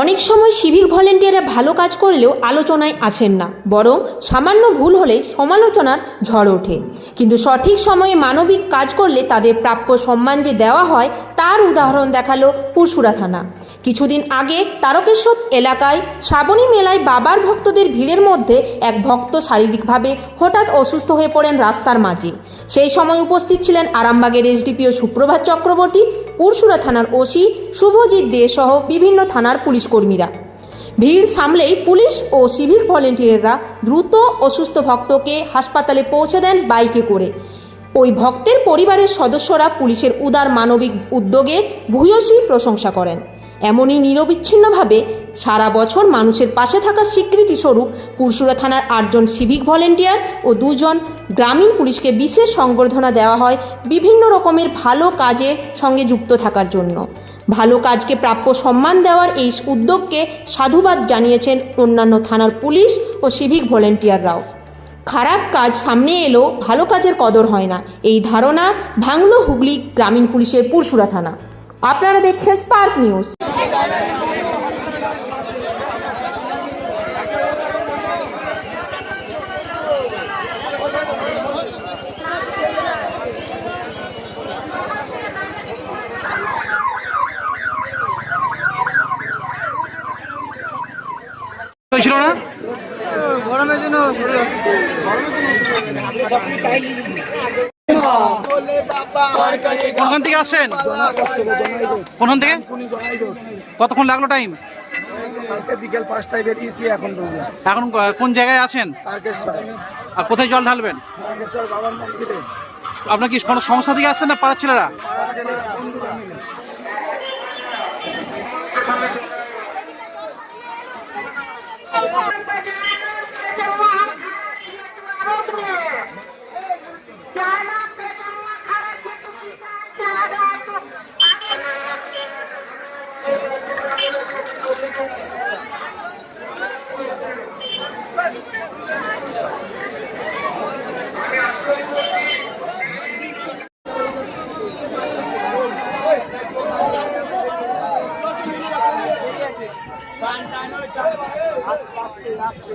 অনেক সময় সিভিক ভলেন্টিয়াররা ভালো কাজ করলেও আলোচনায় আসেন না, বরং সামান্য ভুল হলে সমালোচনার ঝড় ওঠে। কিন্তু সঠিক সময়ে মানবিক কাজ করলে তাদের প্রাপ্য সম্মান যে দেওয়া হয়, তার উদাহরণ দেখাল পুরসুরা থানা। কিছুদিন আগে তারকেশ্বর এলাকায় শ্রাবণী মেলায় বাবার ভক্তদের ভিড়ের মধ্যে এক ভক্ত শারীরিকভাবে হঠাৎ অসুস্থ হয়ে পড়েন রাস্তার মাঝে। সেই সময় উপস্থিত ছিলেন আরামবাগের এসডিপিও সুপ্রভাত চক্রবর্তী পুরসুরা থানার ওসি শুভজিৎ দে সহ বিভিন্ন থানার পুলিশ কর্মীরা। ভিড় সামলেই পুলিশ ও সিভিক ভলেন্টিয়াররা দ্রুত অসুস্থ ভক্তকে হাসপাতালে পৌঁছে দেন বাইকে করে। ওই ভক্তের পরিবারের সদস্যরা পুলিশের উদার মানবিক উদ্যোগের ভূয়সী প্রশংসা করেন। এমনই নিরবিচ্ছিন্নভাবে সারা বছর মানুষের পাশে থাকার স্বীকৃতি স্বরূপ পুরসুরা থানার আটজন সিভিক ভলেন্টিয়ার ও দুজন গ্রামীণ পুলিশকে বিশেষ সংবর্ধনা দেওয়া হয় বিভিন্ন রকমের ভালো কাজের সঙ্গে যুক্ত থাকার জন্য। ভালো কাজকে প্রাপ্য সম্মান দেওয়ার এই উদ্যোগকে সাধুবাদ জানিয়েছেন অন্যান্য থানার পুলিশ ও সিভিক ভলেন্টিয়াররাও খারাপ কাজ সামনে এলেও ভালো কাজের কদর হয় না, এই ধারণা ভাঙল হুগলি গ্রামীণ পুলিশের পুরসুরা থানা। আপনারা দেখছেন স্পার্ক নিউজ হয়েছিল না? গরমের জন্য শরীর অসুস্থ। কোনখান থেকে আসছেন কোনখান থেকে? কতক্ষণ লাগল টাইম কালকে বিকেল পাঁচটায় বেরিয়েছি এখন এখন কোন জায়গায় আছেন? আর কোথায় জল ঢালবেন? আপনার কি কোনো সমস্যা থেকে আসছেন না পাড়ার ছেলেরা। টান টান আস্তে আস্তে আস্তে